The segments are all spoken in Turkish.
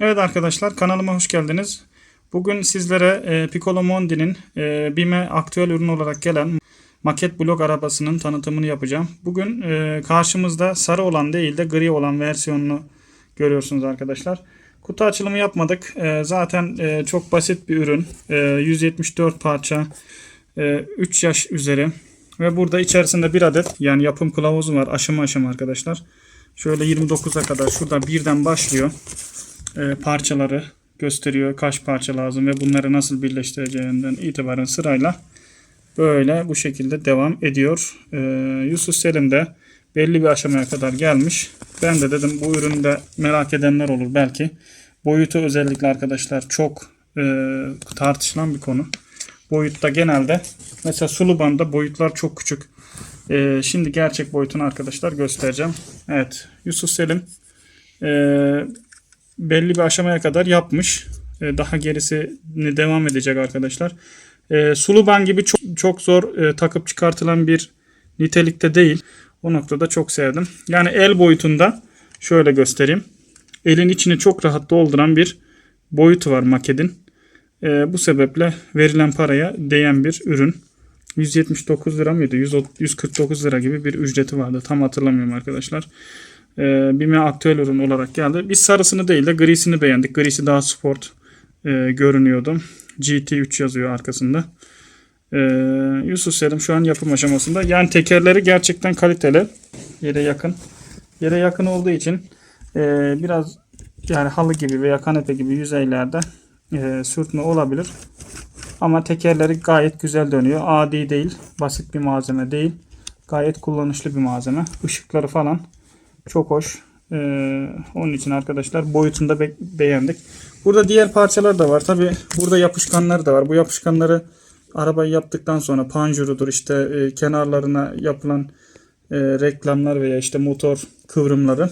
Evet arkadaşlar kanalıma hoş geldiniz. Bugün sizlere e, Piccolo Mondi'nin e, BİM'e aktüel ürün olarak gelen maket blok arabasının tanıtımını yapacağım. Bugün e, karşımızda sarı olan değil de gri olan versiyonunu görüyorsunuz arkadaşlar. Kutu açılımı yapmadık. E, zaten e, çok basit bir ürün. E, 174 parça, e, 3 yaş üzeri ve burada içerisinde bir adet yani yapım kılavuzu var aşama aşama arkadaşlar. Şöyle 29'a kadar şurada birden başlıyor e, parçaları gösteriyor. Kaç parça lazım ve bunları nasıl birleştireceğinden itibaren sırayla böyle bu şekilde devam ediyor. E, Yusuf Selim de belli bir aşamaya kadar gelmiş. Ben de dedim bu üründe merak edenler olur belki. Boyutu özellikle arkadaşlar çok e, tartışılan bir konu. Boyutta genelde mesela sulu banda boyutlar çok küçük. E, şimdi gerçek boyutunu arkadaşlar göstereceğim. Evet Yusuf Selim e, belli bir aşamaya kadar yapmış. E, Daha gerisi devam edecek arkadaşlar. E, Suluban gibi çok, çok zor e, takıp çıkartılan bir nitelikte değil. O noktada çok sevdim. Yani el boyutunda şöyle göstereyim. Elin içini çok rahat dolduran bir boyutu var makedin. E, bu sebeple verilen paraya değen bir ürün. 179 lira mıydı? 100 149 lira gibi bir ücreti vardı. Tam hatırlamıyorum arkadaşlar e, BİM'e aktüel ürün olarak geldi. Biz sarısını değil de grisini beğendik. Grisi daha sport e, görünüyordu. GT3 yazıyor arkasında. E, Yusuf Selim şu an yapım aşamasında. Yani tekerleri gerçekten kaliteli. Yere yakın. Yere yakın olduğu için e, biraz yani halı gibi veya kanepe gibi yüzeylerde e, sürtme olabilir. Ama tekerleri gayet güzel dönüyor. Adi değil. Basit bir malzeme değil. Gayet kullanışlı bir malzeme. Işıkları falan çok hoş. Ee, onun için arkadaşlar boyutunda be- beğendik. Burada diğer parçalar da var. Tabi burada yapışkanlar da var. Bu yapışkanları arabayı yaptıktan sonra panjurudur işte e, kenarlarına yapılan e, reklamlar veya işte motor kıvrımları,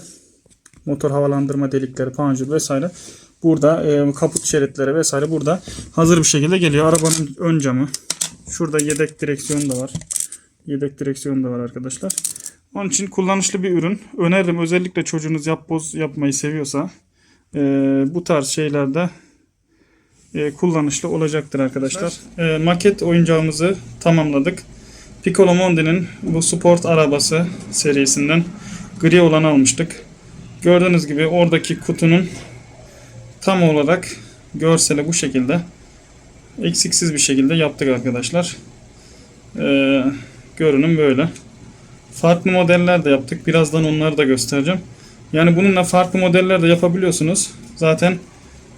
motor havalandırma delikleri, panjur vesaire. Burada e, kaput şeritleri vesaire burada hazır bir şekilde geliyor. Arabanın ön camı. Şurada yedek direksiyon da var. Yedek direksiyon da var arkadaşlar. Onun için kullanışlı bir ürün. Öneririm özellikle çocuğunuz yapboz yapmayı seviyorsa e, bu tarz şeylerde e, kullanışlı olacaktır arkadaşlar. E, maket oyuncağımızı tamamladık. Piccolo Mondi'nin bu sport arabası serisinden gri olan almıştık. Gördüğünüz gibi oradaki kutunun tam olarak görseli bu şekilde eksiksiz bir şekilde yaptık arkadaşlar. E, görünüm böyle. Farklı modeller de yaptık. Birazdan onları da göstereceğim. Yani bununla farklı modeller de yapabiliyorsunuz. Zaten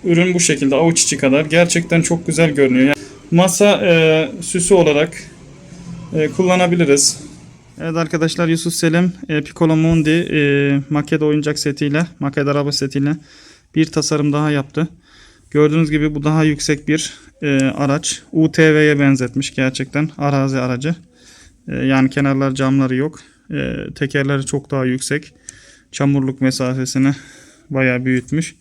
ürün bu şekilde avuç içi kadar. Gerçekten çok güzel görünüyor. Yani masa e, süsü olarak e, kullanabiliriz. Evet arkadaşlar Yusuf Selim e, Piccolo Mundi e, maket oyuncak setiyle, maket araba setiyle bir tasarım daha yaptı. Gördüğünüz gibi bu daha yüksek bir e, araç. UTV'ye benzetmiş gerçekten arazi aracı. E, yani kenarlar camları yok. E, tekerleri çok daha yüksek. Çamurluk mesafesini bayağı büyütmüş.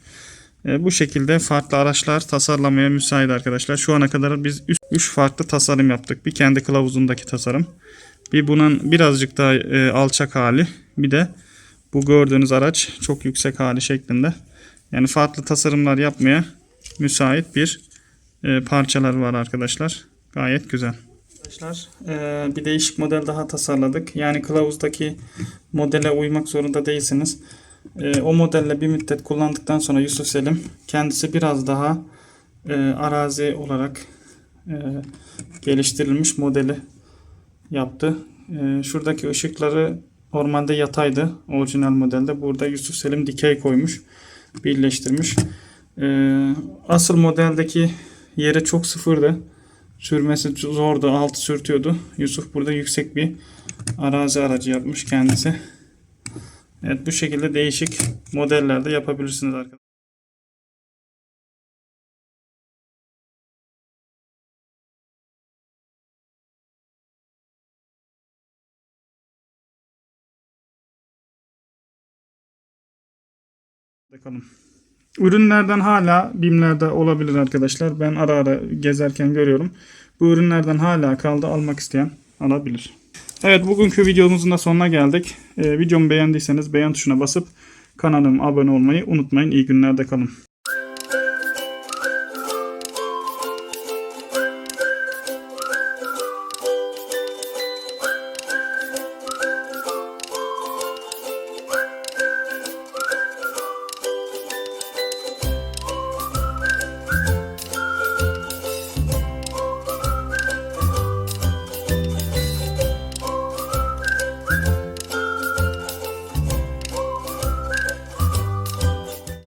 E, bu şekilde farklı araçlar tasarlamaya müsait arkadaşlar. Şu ana kadar biz 3 farklı tasarım yaptık. Bir kendi kılavuzundaki tasarım. Bir bunun birazcık daha alçak hali. Bir de bu gördüğünüz araç çok yüksek hali şeklinde. Yani farklı tasarımlar yapmaya müsait bir parçalar var arkadaşlar. Gayet güzel. Arkadaşlar e, bir değişik model daha tasarladık. Yani kılavuzdaki modele uymak zorunda değilsiniz. E, o modelle bir müddet kullandıktan sonra Yusuf Selim kendisi biraz daha e, arazi olarak e, geliştirilmiş modeli yaptı. E, şuradaki ışıkları normalde yataydı orijinal modelde. Burada Yusuf Selim dikey koymuş. Birleştirmiş. E, asıl modeldeki yeri çok sıfırdı. Sürmesi zordu. Altı sürtüyordu. Yusuf burada yüksek bir arazi aracı yapmış kendisi. Evet bu şekilde değişik modellerde yapabilirsiniz arkadaşlar. Bakalım. Ürünlerden hala BİM'lerde olabilir arkadaşlar. Ben ara ara gezerken görüyorum. Bu ürünlerden hala kaldı almak isteyen alabilir. Evet bugünkü videomuzun da sonuna geldik. Ee, videomu beğendiyseniz beğen tuşuna basıp kanalıma abone olmayı unutmayın. İyi günlerde kalın.